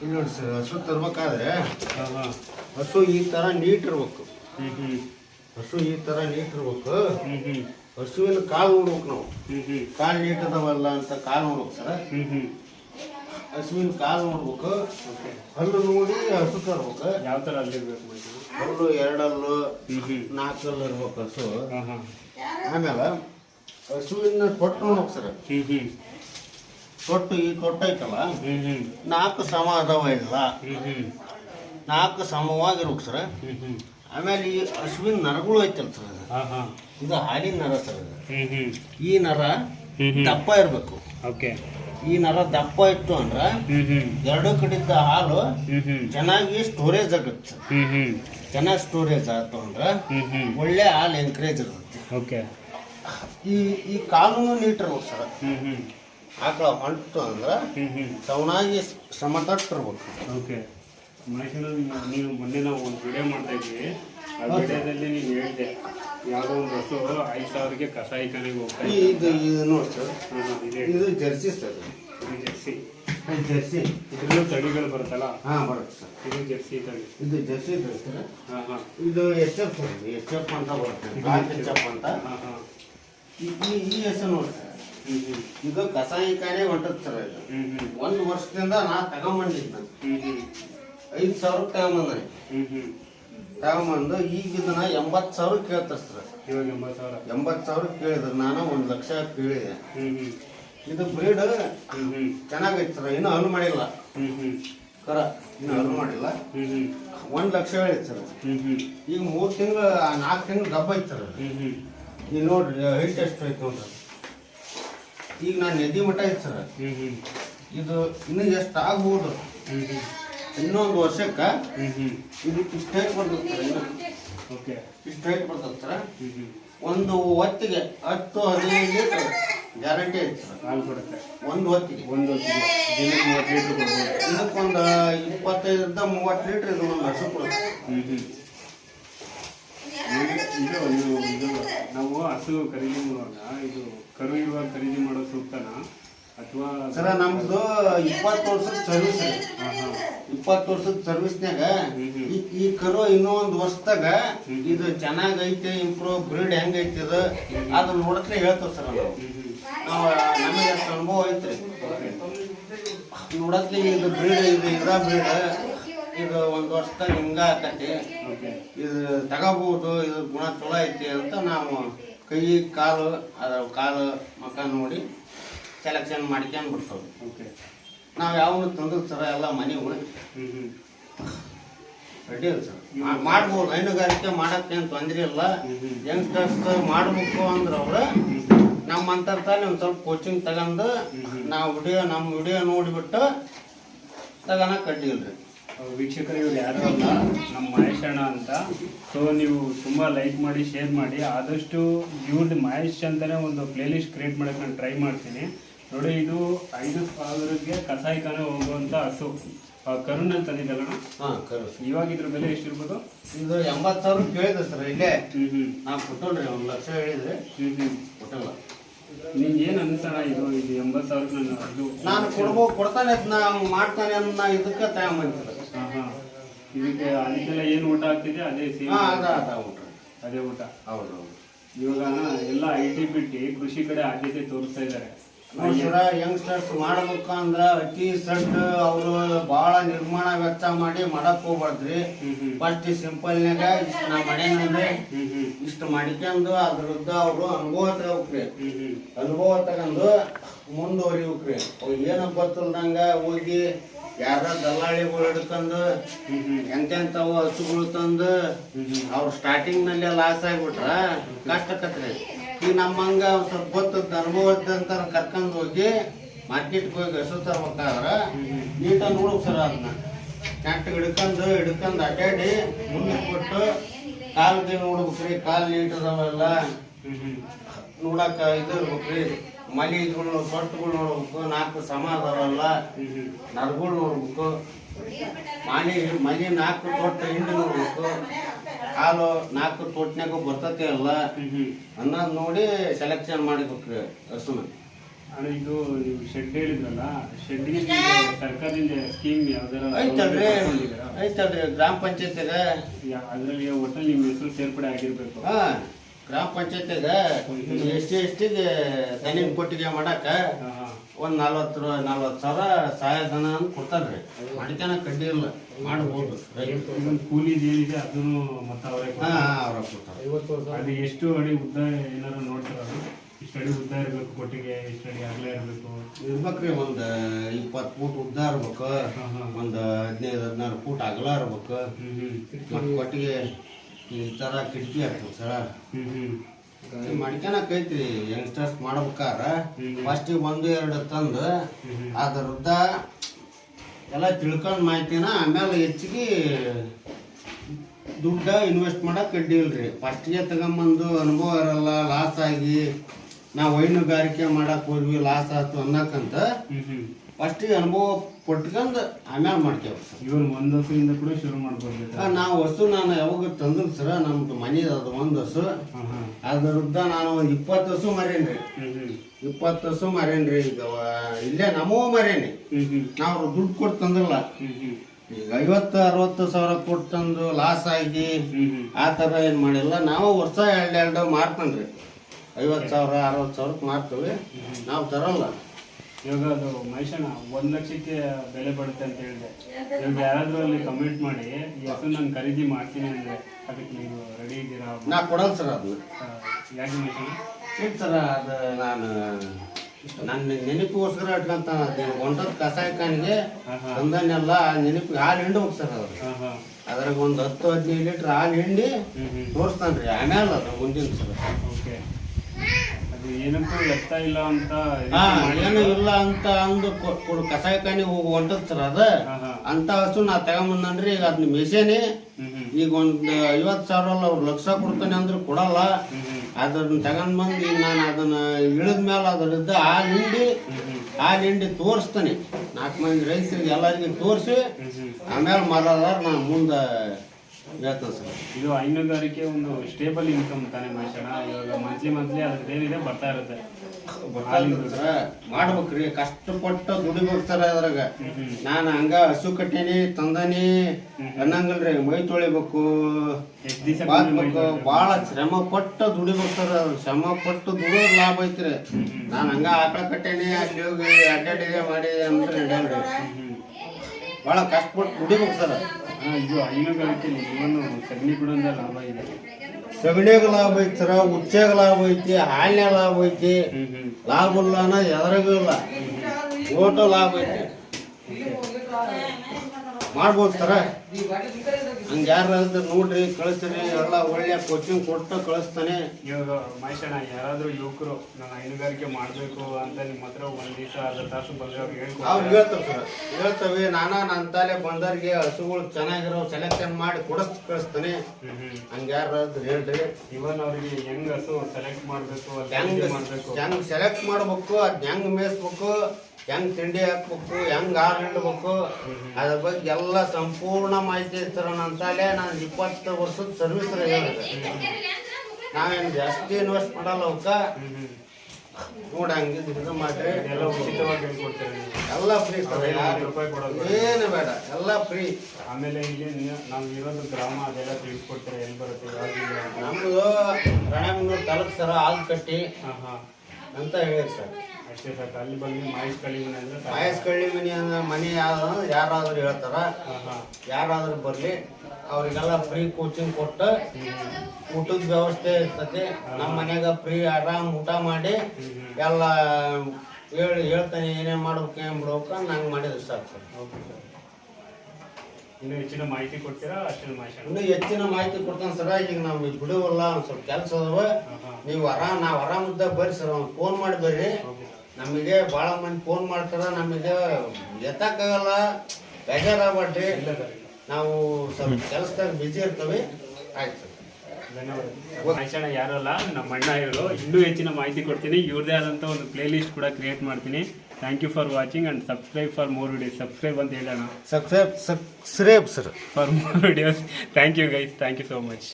ಇಲ್ಲಿ ನೋಡಿ ಸರ್ ಹಸು ತರ್ಬೇಕಾದ್ರೆ ಹಸು ಈ ಥರ ನೀಟ್ ಇರ್ಬೇಕು. ಹಸು ಈ ಥರ ನೀಟ್ ಇರ್ಬೇಕು. ಹಸುವಿನ ಕಾಲು ನೋಡ್ಬೇಕು ನಾವು. ಕಾಲು ನೀಟ್ ಅದಾವಲ್ಲ ಅಂತ ಕಾಲು ನೋಡ್ಬೇಕು ಸರ್. ಹಸುವಿನ ಕಾಲು ನೋಡ್ಬೇಕು. ಹಲ್ಲು ನೋಡಿ ಹಸು ತರ್ಬೇಕು. ಯಾವ ಥರ ಅಲ್ಲಿರ್ಬೇಕು ಹಲ್ಲು ಎರಡಲ್ಲು ನಾಲ್ಕು ನಾಲ್ಕಲ್ಲು ಇರ್ಬೇಕು ಹಸು. ಹಾಂ ಹಾಂ. ಆಮೇಲೆ ಹಸುವಿನ ಪಟ್ಟು ನೋಡ್ಬೇಕು ಸರ್. ತೊಟ್ಟು ಈ ತೊಟ್ಟು ಐತಲ್ಲ ಹ್ಞೂ ಹ್ಞೂ ನಾಲ್ಕು ಸಮ ಅದಾವ ಇಲ್ಲ ನಾಲ್ಕು ಸಮವಾಗಿರ್ಬೇಕು ಸರ್ ಆಮೇಲೆ ಈ ಹಸುವಿನ ನರಗಳು ಐತಲ್ಲ ಸರ್ ಇದು ಹಾಲಿನ ನರ ಸರ್ ಈ ನರ ದಪ್ಪ ಇರಬೇಕು ಓಕೆ ಈ ನರ ದಪ್ಪ ಇತ್ತು ಅಂದ್ರೆ ಎರಡು ಕಡೆದ ಹಾಲು ಚೆನ್ನಾಗಿ ಸ್ಟೋರೇಜ್ ಆಗುತ್ತೆ ಚೆನ್ನಾಗಿ ಸ್ಟೋರೇಜ್ ಆಯ್ತು ಅಂದ್ರೆ ಒಳ್ಳೆ ಹಾಲು ಎನ್ಕರೇಜ್ ಇರುತ್ತೆ ಓಕೆ ಈ ಈ ಕಾಲುನು ನೀಟ್ ಇರ್ಬೇಕು ಸರ್ ಆಕಳ ಹೊಂಟು ಅಂದ್ರೆ ಹ್ಞೂ ಶ್ರಮ ತಟ್ಟಿರ್ಬೇಕು. ಓಕೆ. ಮನುಷ್ಯನಲ್ಲಿ ನೀವು ಮೊನ್ನೆ ನಾವು ಒಂದು ವಿಡಿಯೋ ಮಾಡ್ತಾ ಇದ್ವಿ ಆ ವಿಡಿಯೋದಲ್ಲಿ ನೀವು ಹೇಳಿದೆ. ಯಾವುದೋ ಒಂದು ಹಸು ಐದು ಸಾವಿರಕ್ಕೆ ಕಸಾಯಿಖಾನೆಗೆ ಹೋಗ್ತಾ ಈ ಇದೆ ಇದು ನೋಡಿ ಸರ್. ಇದೆ. Jersey sir. ಇದು ಜರ್ಸಿ. ಜರ್ಸಿ. ಇದ್ರಲ್ಲೂ ತಳಿಗಳು ಬರುತ್ತಲ್ಲ? ಹಾಂ ಬರುತ್ತೆ ಸರ್. ಇದು ಜರ್ಸಿ ತಳಿ. ಇದು ಜರ್ಸಿ ತಳಿ ಸರ್. ಹಾಂ ಹಾಂ. ಇದು ಎಚ್ ಎಫ್ ಎಚ್ ಎಫ್ ಅಂತ ಬರುತ್ತೆ ಎಚ್ ಎಫ್. ಅಂತ. ಹಾಂ ಹಾಂ. ಈ ಹೆಸರು ನೋಡಿ ಸರ್. ಇದು ಕಸಾಯಿಕಾನೇ ಹೊಂಟದ್ ಸರ್ ಇದು ಒಂದ್ ವರ್ಷದಿಂದ ನಾ ತಗೊಂಬಂದಿದ್ದು ಸಾವಿರ ಐದು ಸಾವಿರಕ್ಕೆ ತಗೊಂಬಂದ್ರೆ ತಗೊಂಬಂದು ಈಗ ಇದನ್ನ ಎಂಬತ್ತು ಸಾವಿರ ಕೇಳ್ತಾರೆ ಸರ್ ಇವಾಗ ಎಂಬತ್ತು ಸಾವಿರ ಎಂಬತ್ತು ಸಾವಿರ ಕೇಳಿದ್ರು ನಾನು ಒಂದು ಲಕ್ಷ ಕೇಳಿದೆ ಇದು ಬ್ರೀಡ್ ಚೆನ್ನಾಗೈತೆ ಸರ್ ಇನ್ನೂ ಹಲ್ಲು ಮಾಡಿಲ್ಲ ಕರ ಇನ್ನೂ ಹಲ್ಲು ಮಾಡಿಲ್ಲ ಒಂದು ಲಕ್ಷ ಹೇಳಿತ್ತು ಸರ್ ಈಗ ಮೂರು ತಿಂಗಳು ನಾಲ್ಕು ತಿಂಗಳು ಡಬ್ಬ ಐತ್ ಸರ್ ನೀವು ನೋಡ್ರಿ ಹೈಟ್ ಎಷ್ಟು ಐತೆ ನೋಡ್ರಿ ಈಗ ನಾನು ನದಿ ಮಠ ಐತೆ ಸರ್. ಇದು ಇನ್ನು ಎಷ್ಟು ಆಗ್ಬೋದು? ಇನ್ನೊಂದು ವರ್ಷಕ್ಕೆ ಇದು ಇಷ್ಟು ಹೈಟ್ ಬರ್ತದೆ ಸರ್ ಇನ್ನು ಓಕೆ. ಇಷ್ಟು ಹೈಟ್ ಬರ್ತದೆ ಸರ್. ಒಂದು ಹೊತ್ತಿಗೆ ಹತ್ತು ಹದಿನೈದು ಲೀಟ್ರ್ ಗ್ಯಾರಂಟಿ ಐತೆ ಸರ್. ಹಾಲು ಕೊಡುತ್ತೆ. ಒಂದು ಹೊತ್ತಿಗೆ. ಒಂದು ಹೊತ್ತಿಗೆ. ದಿನಕ್ಕೆ ಮೂವತ್ತು ಲೀಟ್ರ್ ಕೊಡ್ಬೋದು. ಇದಕ್ಕೊಂದು ಇಪ್ಪತ್ತೈದರಿಂದ ಮೂವತ್ತು ಲೀಟ್ರ್ ಇದು ಒಂದು ಹಸು ಕೊಡುತ್ತೆ. ಹ್ಞೂ ಹ್ಞೂ ಇದು ಇದು ಇದು ನಾವು ಹಸು ಖರೀದಿ ಮಾಡುವಾಗ ಇದು ಕರು ಇವಾಗ ಖರೀದಿ ಮಾಡೋಕೆ ಸೂಕ್ತನಾ ಅಥವಾ ಸರ ನಮ್ದು ಇಪ್ಪತ್ತು ವರ್ಷದ ಸರ್ವಿಸ್ ಇಪ್ಪತ್ತು ವರ್ಷದ ಸರ್ವಿಸ್ನ್ಯಾಗ ಈ ಕರು ಇನ್ನೂ ಒಂದು ವರ್ಷದಾಗ ಇದು ಚೆನ್ನಾಗೈತೆ ಇಂಪ್ರೂವ್ ಬ್ರೀಡ್ ಹೆಂಗೈತೆ ಅದು ಅದು ನೋಡತ್ಲೆ ಹೇಳ್ತೇವೆ ಸರ್ ನಾವು. ನಾವು ನಮಗೆ ಅಷ್ಟು ಅನುಭವ ಐತ್ರಿ. ನೋಡತ್ಲಿ ಇದು ಬ್ರೀಡ್ ಇದು ಇದ ಬ್ರೀಡ್ ಇದು ಒಂದು ವರ್ಷದಾಗ ಹಿಂಗ ಆಕತಿ. ಇದು ತಗೋಬಹುದು ಇದು ಗುಣ ಚಲೋ ಐತಿ ಅಂತ ನಾವು ಕೈ ಕಾಲು ಅದ್ರ ಕಾಲು ಮಕ ನೋಡಿ ಸೆಲೆಕ್ಷನ್ ಮಾಡ್ಕೊಂಡು ಬಿಡ್ತೇವೆ. ನಾವು ಯಾವನು ತೊಂದರೆ ಸರ ಎಲ್ಲ ಮನೆ ಹ್ಞೂ ಹ್ಞೂ ರೆಡಿ ಅಲ್ಲ ಸರ್ ಮಾಡ್ಬೋದು ಹೈನುಗಾರಿಕೆ ಮಾಡಕ್ಕೆ ಏನು ತೊಂದರೆ ಇಲ್ಲ. ಯಂಗ್ಸ್ಟರ್ಸ್ ಮಾಡ್ಬೇಕು ಅಂದ್ರೆ ಅವ್ರು. ನಮ್ಮಂತರ ತಾನೇ ಒಂದು ಸ್ವಲ್ಪ ಕೋಚಿಂಗ್ ತಗೊಂಡು ನಾವು ವಿಡಿಯೋ ನಮ್ಮ ವಿಡಿಯೋ ನೋಡಿಬಿಟ್ಟು ತಗೋಣ ಅವ್ರು ವೀಕ್ಷಕರು ಇವ್ರು ಯಾರು ಅಲ್ಲ ನಮ್ಮ ಮಹೇಶ್ ಅಣ್ಣ ಅಂತ. ಸೊ ನೀವು ತುಂಬ ಲೈಕ್ ಮಾಡಿ ಶೇರ್ ಮಾಡಿ. ಆದಷ್ಟು ಇವ್ರದ್ದು ಮಹೇಶ್ ಅಂತಲೇ ಒಂದು ಪ್ಲೇಲಿಸ್ಟ್ ಕ್ರಿಯೇಟ್ ಮಾಡೋಕ್ಕೆ ನಾನು ಟ್ರೈ ಮಾಡ್ತೀನಿ. ನೋಡಿ ಇದು ಐದು ಸಾವಿರಕ್ಕೆ ಕಸಾಯಿಖಾನೆ ಹೋಗುವಂಥ ಹಸು. ಕರುಣ್ ಅಂತ ಹಾಂ ಕರು. ಇವಾಗ ಇದ್ರ ಬೆಲೆ ಎಷ್ಟಿರ್ಬೋದು? ಇದು ಎಂಬತ್ತು ಸಾವಿರ ಕೇಳಿದೆ ಸರ್ ಇಲ್ಲೇ. ನಾವು ಕೊಟ್ಟಲ್ರಿ ಒಂದು ಲಕ್ಷ ಹೇಳಿದ್ರೆ. ಕೊಟ್ಟಲ್ಲ. ನಿಮ್ಗೆ ಏನು ಅನ್ಸಣ ಇದು? ಇದು ಎಂಬತ್ತು ಸಾವಿರಕ್ಕೆ ನಾನು ಅದು ನಾನು ಕೊಡ್ಬೋದು ಕೊಡ್ತಾನೆ ಅಂತ ಅವ್ನು ಮಾಡ್ತಾನೆ ಅನ್ನೋ ಇದಕ್ಕೆ ಹಾಂ ಇದಕ್ಕೆ ಅದಕ್ಕೆಲ್ಲ ಏನು ಊಟ ಆಗ್ತಿದೆ ಅದೇ ಸೇಮ್ ಅದೇ ಊಟ. ಹೌದು ಹೌದು. ಇವಾಗ ಎಲ್ಲ ಐ ಟಿ ಬಿಟ್ಟು ಕೃಷಿ ಕಡೆ ಆದ್ಯತೆ ತೋರಿಸ್ತಾ ಇದ್ದಾರೆ. ನೋಡ್ಸರ ಯಂಗ್ಸ್ಟರ್ಸ್ ಮಾಡ್ಬೇಕು ಅಂದ್ರ ಅತಿ ಸಟ್ ಅವರು ಬಹಳ ನಿರ್ಮಾಣ ವೆಚ್ಚ ಮಾಡಿ ಮಾಡಕ್ ಹೋಗ್ಬಾರ್ದ್ರಿ. ಫಸ್ಟ್ ಸಿಂಪಲ್ ಸಿಂಪಲ್ನಾಗ ಇಷ್ಟ ನಮ್ಮ ಮನೆಯಿಂದ ಇಷ್ಟ ಮಾಡ್ಕೊಂಡು ಅದ್ರದ್ದು ಅವರು ಅನುಭವ ತಗೋಕ್ರಿ ಅನುಭವ ತಗೊಂಡು ಮುಂದುವರಿಬೇಕ್ರಿ. ಅವ್ರು ಏನು ಗೊತ್ತಿಲ್ದಂಗ ಹೋಗಿ ಯಾರ ದಲ್ಲಾಳಿಗಳು ಹಿಡ್ಕೊಂಡು ಎಂತೆಂಥವು ಹಸುಗಳು ತಂದು ಅವ್ರು ಸ್ಟಾರ್ಟಿಂಗ್ನಲ್ಲಿ ಲಾಸ್ ಆಗ್ಬಿಟ್ರ ಕಷ್ಟಕತ್ರಿ. ಈಗ ನಮ್ಮಂಗ ಸ್ವಲ್ಪ ಗೊತ್ತದ ಅನುಭವದಂತ ಕರ್ಕೊಂಡು ಹೋಗಿ ಮಾರ್ಕೆಟ್ಗೆ ಹೋಗಿ ಹಸು ತರ್ಬೇಕಾದ್ರ ನೀಟಾಗಿ ನೋಡಕ್ ಸರ್ ಅದನ್ನ ನೆಟ್ಟಿಗೆ ಹಿಡ್ಕೊಂಡು ಹಿಡ್ಕೊಂಡು ಅಡ್ಡಾಡಿ ಮುಂದೆ ಕೊಟ್ಟು ಕಾಲ್ಗೆ ನೋಡ್ಬೇಕ್ರಿ ಕಾಲು ನೀಟ್ ಅದಾವಲ್ಲ. ನೋಡಕ್ಕ ಇದು ಇರ್ಬೇಕ್ರಿ. ಮಲಿಗಳು ಸೊಟ್ಟುಗಳು ನೋಡ್ಬೇಕು ನಾಲ್ಕು ಸಮ ಅದಾವಲ್ಲ. ನರ್ಗಳು ನೋಡ್ಬೇಕು. ಮನೆ ಮನೆ ನಾಲ್ಕು ತೋಟ ಹಿಂಡು ನೋಡ್ಬೇಕು. ಕಾಲು ನಾಲ್ಕು ತೊಟ್ನ್ಯಾಗ ಬರ್ತತೆ ಅಲ್ಲ. ಅನ್ನೋದು ನೋಡಿ ಸೆಲೆಕ್ಷನ್ ಮಾಡಬೇಕು ಹಸುನ ಇದು ನೀವು ಶೆಡ್ ಹೇಳಿದ್ರಲ್ಲ ಶೆಡ್ಗೆ ಸರ್ಕಾರದಿಂದ ಸ್ಕೀಮ್ ಯಾವ್ದಾರ ಐತಲ್ರಿ. ಐತಲ್ರಿ. ಗ್ರಾಮ ಪಂಚಾಯತಿಗ. ಅದರಲ್ಲಿ ಒಟ್ಟಲ್ಲಿ ನಿಮ್ಮ ಹೆಸರು ಸೇರ್ಪಡೆ ಆಗಿರ್ಬೇಕು. ಹಾ ಗ್ರಾಮ ಪಂಚಾಯತಿಗ ಎಷ್ಟಿ ಎಷ್ಟಿಗೆ ದನಿನ ಕೊಟ್ಟಿಗೆ ಮಾಡಾಕ? ಹಾ, ಹಾ. ಒಂದ್ ನಲ್ವತ್ತು ನಲ್ವತ್ತು ಸಾವಿರ ಸಹಾಯಧನ ಅಂತ ಕೊಡ್ತಾರ್ರಿ. ಮಡಿಕೆನ ಕಡ್ಡಿ ಇಲ್ಲ. ಮಾಡ್ಬೋದು. ಕೂಲಿ ಏನಿದೆ ಅದನ್ನು ಮತ್ತೆ ಅವರೇ ಹಾ ಅವ್ರ ಕೊಡ್ತಾರೆ. ಅದು ಎಷ್ಟು ಅಡಿ ಉದ್ದ ಏನಾರು ನೋಡ್ತಾರ ಇಷ್ಟು ಅಡಿ ಉದ್ದ ಇರಬೇಕು ಕೊಟ್ಟಿಗೆ ಇಷ್ಟು ಅಡಿ ಅಗಲ ಇರಬೇಕು. ಇರ್ಬೇಕ್ರಿ ಒಂದ್ ಇಪ್ಪತ್ತು ಫೂಟ್ ಉದ್ದ ಇರ್ಬೇಕು. ಒಂದ್ ಹದಿನೈದು ಹದಿನಾರು ಫೂಟ್ ಅಗಲ ಇರ್ಬೇಕು. ಮತ್ತೆ ಕೊಟ್ಟಿಗೆ ಈ ತರ ಕಿಟಕಿ ಹಾಕ್ಬೇಕು ಸರ. ಹ್ಮ್ ಹ್ಮ್. ಮಾಡ್ಕೊಳಕ್ ಕೈತ್ರಿ ಯಂಗ್ಸ್ಟರ್ಸ್ ಮಾಡ್ಬೇಕಾರ. ಫಸ್ಟ್ ಒಂದು ಎರಡು ತಂದು ಹ್ಮ್. ಅದರದ್ದ ಎಲ್ಲ ತಿಳ್ಕೊಂಡ್ ಮಾಹಿತಿನ ಆಮೇಲೆ ಹೆಚ್ಚಿಗೆ ದುಡ್ಡ ಇನ್ವೆಸ್ಟ್ ಮಾಡಕ್ ಅಡ್ಡಿ ಇಲ್ರಿ ಫಸ್ಟ್ಗೆ ತಗೊಂಬಂದು ಅನುಭವ ಇರಲ್ಲ ಲಾಸ್ ಆಗಿ ನಾವು ಹೈನುಗಾರಿಕೆ ಮಾಡಕ್ ಹೋದ್ವಿ ಲಾಸ್ ಆಯ್ತು ಅನ್ನಕ್ಕಂತ ಫಸ್ಟಿಗೆ ಅನುಭವ ಪಟ್ಕೊಂಡು ಆಮೇಲೆ ಮಾಡ್ತೇವೆ ಸರ್. ಇವನ್ ಒಂದ್ ಕೂಡ ಶುರು ಮಾಡ್ಕೊಳ್ಬೇಕು ನಾವು ಹಸು ನಾನು ಯಾವಾಗ ತಂದ್ರು ಸರ ನಮ್ದು ಮನೆ ಅದು ಒಂದು ಹಸು ಅದರದ್ದ ನಾನು ಇಪ್ಪತ್ತು ಹಸು ಮಾರೇನ್ರಿ. ಇಪ್ಪತ್ತು ಹಸು ಮಾರೇನ್ರಿ ಈಗ ಇಲ್ಲೇ ನಮ್ಮವ ಮಾರೇನಿ. ನಾವು ದುಡ್ಡು ಕೊಟ್ಟು ತಂದ್ರಲ್ಲ ಈಗ ಐವತ್ತು ಅರವತ್ತು ಸಾವಿರ ಕೊಟ್ಟು ತಂದು ಲಾಸ್ ಆಗಿ ಆ ಥರ ಏನು ಮಾಡಿಲ್ಲ. ನಾವು ವರ್ಷ ಎರಡು ಎರಡು ಮಾರ್ತಾನ್ರಿ ಐವತ್ತು ಸಾವಿರ ಅರವತ್ತು ಸಾವಿರಕ್ಕೆ ಮಾರ್ತೀವಿ ನಾವು ತರಲ್ಲ. ಇವಾಗ ಅದು ಮಹೇಶಣ್ಣ ಒಂದ್ ಲಕ್ಷಕ್ಕೆ ಬೆಲೆ ಬರುತ್ತೆ ಅಂತ ಹೇಳಿದೆ. ಇವಾಗ ಯಾರಾದ್ರೂ ಅಲ್ಲಿ ಕಮೆಂಟ್ ಮಾಡಿ ಹೆಸರು ನಾನು ಖರೀದಿ ಮಾಡ್ತೀನಿ ಅಂದ್ರೆ ಅದಕ್ಕೆ ನೀವು ರೆಡಿ ಇದ್ದೀರಾ? ನಾ ಕೊಡಲ್ಲ ಸರ್ ಅದು. ಯಾಕೆ ಮಹೇಶಣ್ಣ ಇಲ್ಲ ಸರ್ ಅದು ನಾನು ನನ್ನ ನೆನಪಿಗೋಸ್ಕರ ಇಟ್ಕೊಂತ ಒಂಟದ ಕಸಾಯಕಾನಿಗೆ ಆ ನೆನಪಿಗೆ ಹಾಲು ಹಿಂಡ್ಬೇಕು ಸರ್ ಅವ್ರು ಅದ್ರಾಗ ಒಂದು ಹತ್ತು ಹದಿನೈದು ಲೀಟ್ರ್ ಹಾಲು ಹಿಂಡಿ ತೋರಿಸ್ತಾನೆ ತೋರಿಸ್ತಾನ್ರಿ ಆಮೇಲೆ ಅದು ಮುಂದಿನ ಸರ್ ಓಕೆ. ಏನಕ್ಕೂ ಇಲ್ಲ ಅಂತ ಹಾ ರೀತಿ ಏನು ಇಲ್ಲ ಅಂತ ಅಂದು ಕೊಡು ಹೋಗಿ ಹೊಂಟದ್ ಸರ್ ಅದ. ಅಂತ ಹಸು ನಾ ತಗೊಂಬಂದನ್ರಿ ಈಗ ಅದನ್ನ ಮೆಸೇನಿ. ಈಗ ಒಂದು ಐವತ್ ಸಾವಿರ ಅಲ್ಲ ಅವ್ರು ಲಕ್ಷ ಕೊಡ್ತಾನೆ ಅಂದ್ರೆ ಕೊಡಲ್ಲ. ಅದನ್ನ ತಗೊಂಡ್ ಬಂದು ಈಗ ನಾನು ಅದನ್ನ ಇಳಿದ ಮೇಲೆ ಅದರದ್ದು ಹಾಲು ಹಿಂಡಿ ಹಾಲು ಹಿಂಡಿ ತೋರಿಸ್ತಾನೆ. ನಾಲ್ಕು ಮಂದಿ ರೈತರಿಗೆ ಎಲ್ಲರಿಗೂ ತೋರಿಸಿ ಆಮೇಲೆ ಮಾರಾದಾರ ನಾನು ಮುಂದೆ ಸರ್. ಇದು ಹೈನುಗಾರಿಕೆ ಒಂದು ಸ್ಟೇಬಲ್ ಇನ್ಕಮ್ ತಾನೇ ಮನುಷ್ಯನ. ಇವಾಗ ಮಂತ್ಲಿ ಮಂತ್ಲಿ ಅದ್ರ ಏನಿದೆ ಬರ್ತಾ ಇರುತ್ತೆ. ಸರ್. ಮಾಡ್ಬೇಕ್ರಿ. ಕಷ್ಟಪಟ್ಟು ದುಡಿಬೇಕು ಸರ್ ಅದ್ರಾಗ. ನಾನು ಹಂಗ ಹಸು ಕಟ್ಟೀನಿ ತಂದನಿ ಅನ್ನಂಗಿಲ್ರಿ. ಮೈ ತೊಳಿಬೇಕು. ಎಷ್ಟು ದಿವಸ ಭಾಳ ಶ್ರಮ ಪಟ್ಟು ದುಡಿಬೇಕು ಸರ್ ಅದು. ಶ್ರಮ ಪಟ್ಟು ದುಡಿಯೋದು ಲಾಭ ಐತ್ರಿ. ನಾನು ಹಂಗ ಆಕಳ ಕಟ್ಟೇನಿ ಅಲ್ಲಿ ಹೋಗಿ ಅಡ್ಡಾಡಿದೆ ಮಾಡಿದೆ ಅಂದ್ರೆ ನಡೆಯಲ್ರಿ ಭಾಳ ಕಷ್ಟಪಟ್ಟು ದುಡಿಬೇಕು ಸರ್ ಇದು ಹೈನುಗಾರಿಕೆಯಲ್ಲಿ ಸಗಣಿ ಕೂಡ ಲಾಭ ಇದೆ. ಸಗಣಿಯಾಗ ಲಾಭ ಐತಿ ಉಚ್ಚಾಗ ಲಾಭ ಐತಿ ಹಾಲಿನ ಲಾಭ ಐತಿ. ಲಾಭ ಇಲ್ಲ ಅನ್ನೋ ಎದ್ರಾಗೂ ಇಲ್ಲ. ಓಟೋ ಲಾಭ ಐತಿ. ಮಾಡ್ಬೋದು ಸರ ಹಂಗೆ ಯಾರಾದ್ರೂ ನೋಡ್ರಿ ಕಳಿಸ್ರಿ ಎಲ್ಲ ಒಳ್ಳೆ ಕೋಚಿಂಗ್ ಕೊಟ್ಟು ಕಳಿಸ್ತಾನೆ. ಇವಾಗ ಮಹೇಶಣ್ಣ ಯಾರಾದ್ರೂ ಯುವಕರು ನಾನು ಹೈನುಗಾರಿಕೆ ಮಾಡಬೇಕು ಅಂತ ನಿಮ್ಮ ಹತ್ರ ಒಂದ್ ದಿವಸ ಅರ್ಧ ತಾಸು ಬಂದ್ರೆ ಅವ್ರು ಹೇಳ್ಕೊಡ್ತಾರೆ. ಹೇಳ್ತಾವ ಸರ್. ಹೇಳ್ತವೆ ನಾನಾ ನನ್ನ ತಾಲೆ ಬಂದವ್ರಿಗೆ ಹಸುಗಳು ಚೆನ್ನಾಗಿರೋ ಸೆಲೆಕ್ಷನ್ ಮಾಡಿ ಕೊಡಿಸ್ ಕಳಿಸ್ತಾನೆ. ಹ್ಮ್ ಹ್ಮ್. ಹಂಗೆ ಯಾರಾದ್ರೂ ಹೇಳ್ರಿ. ಇವನ್ ಅವ್ರಿಗೆ ಹೆಂಗ್ ಹಸು ಸೆಲೆಕ್ಟ್ ಮಾಡ್ಬೇಕು ಅದ್ ಹೆಂಗ್ ಮಾಡ್ಬೇಕು? ಹೆಂಗ್ ಸೆಲೆಕ್ಟ್ ಮಾಡ್ಬೇಕು ಅದ್ ಹೆಂಗ್ ಮೇಯಿಸ್ಬೇಕು ಹೆಂಗ್ ತಿಂಡಿ ಹಾಕ್ಬೇಕು ಹೆಂಗ್ ಆರ್ ಇಡ್ಬೇಕು ಅದ್ರ ಬಗ್ಗೆ ಎಲ್ಲ ಸಂಪೂರ್ಣ ಮಾಹಿತಿ ಇರ್ತಾರ ಅಂತಲೇ ನಾನು ಇಪ್ಪತ್ತು ವರ್ಷದ ಸರ್ವಿಸ್ ನಾವೇನು ಜಾಸ್ತಿ ಇನ್ವೆಸ್ಟ್ ಮಾಡಲ್ಲ ಅವಕ್ಕ ನೋಡಿ ಹಂಗೆ ಇದು ಮಾಡ್ರಿ. ಎಲ್ಲ ಉಚಿತವಾಗಿ ಹೇಳ್ಕೊಡ್ತಾರೆ ಎಲ್ಲ ಫ್ರೀ ಸರ್ ಐವತ್ತು ರೂಪಾಯಿ ಕೊಡೋದು ಏನು ಬೇಡ ಎಲ್ಲ ಫ್ರೀ ಆಮೇಲೆ ಇಲ್ಲಿ ನೀವು- ಇರೋದು ಗ್ರಾಮ ಅದೆಲ್ಲ ತಿಳಿಸ್ಕೊಡ್ತಾರೆ ಎಲ್ಲಿ ಬರುತ್ತೆ ನಮ್ಮದು ರಣೆಬೆನ್ನೂರು ತಾಲೂಕು ಸರ ಹಾಲು ಕಟ್ಟಿ. ಹಾಂ ಹಾ ಅಂತ ಹೇಳಿರಿ ಸರ್. ಅಷ್ಟೇ ಸರ್ ಅಲ್ಲಿ ಬಂದು ಮಹೇಶ್ ಮನೆ ಅಂದ್ರೆ. ಮಹೇಶ್ ಕಳ್ಳಿ ಮನೆ ಅಂದ್ರೆ ಮನೆ ಯಾವ್ದು? ಯಾರಾದ್ರೂ ಹೇಳ್ತಾರ. ಯಾರಾದ್ರೂ ಬರ್ಲಿ. ಅವ್ರಿಗೆಲ್ಲ ಫ್ರೀ ಕೋಚಿಂಗ್ ಕೊಟ್ಟು ಊಟದ ವ್ಯವಸ್ಥೆ ಇರ್ತೈತಿ. ನಮ್ಮ ಮನೆಯಾಗ ಫ್ರೀ ಆರಾಮ್ ಊಟ ಮಾಡಿ ಎಲ್ಲ ಹೇಳಿ ಹೇಳ್ತಾನೆ ಏನೇನು ಮಾಡ್ಬೇಕು ಏನ್ ಬಿಡ್ಬೇಕು ನಂಗೆ ಮಾಡಿದ್ರೆ ಸರ್. Okay sir. ಇನ್ನು ಹೆಚ್ಚಿನ ಮಾಹಿತಿ ಕೊಡ್ತೀರಾ ಅಷ್ಟೇ ಮಾಹಿತಿ ಇನ್ನೂ ಹೆಚ್ಚಿನ ಮಾಹಿತಿ ಕೊಡ್ತಾನೆ ಸರ ಈಗ ನಾವು ಬಿಡುವಲ್ಲ ಒಂದು ಸ್ವಲ್ಪ ಕೆಲಸ ಅದಾವ. ನೀವು ಆರಾಮ್ ನಾವು ಆರಾಮಿದ್ದಾಗ ಬರ್ರಿ ಸರ್ ಅವ್ನು ಫೋನ್ ಮಾಡಿ ಬರ್ರಿ. ನಮಗೆ ಭಾಳ ಮಂದಿ ಫೋನ್ ಮಾಡ್ತಾರ ನಮಗೆ ಎತ್ತಕ್ಕಾಗಲ್ಲ ಬೇಜಾರಾಗ್ಬೇಡ್ರಿ ನಾವು ಸ್ವಲ್ಪ ಕೆಲಸದಾಗ ಬಿಜಿ ಇರ್ತವೆ. ಆಯ್ತು ಸರ್. ಧನ್ಯವಾದ ಯಾರಲ್ಲ ನಮ್ಮ ಅಣ್ಣ ಇವರು. ಇನ್ನೂ ಹೆಚ್ಚಿನ ಮಾಹಿತಿ ಕೊಡ್ತೀನಿ. ಇವ್ರದೇ ಆದಂಥ ಒಂದು ಪ್ಲೇ ಲಿಸ್ಟ್ ಕೂಡ ಕ್ರಿಯೇಟ್ ಮಾಡ್ತೀನಿ. Thank you for watching and subscribe for more videos subscribe ಅಂತ ಹೇಳೋಣ. Subscribe subscribe sir for more videos thank you guys thank you so much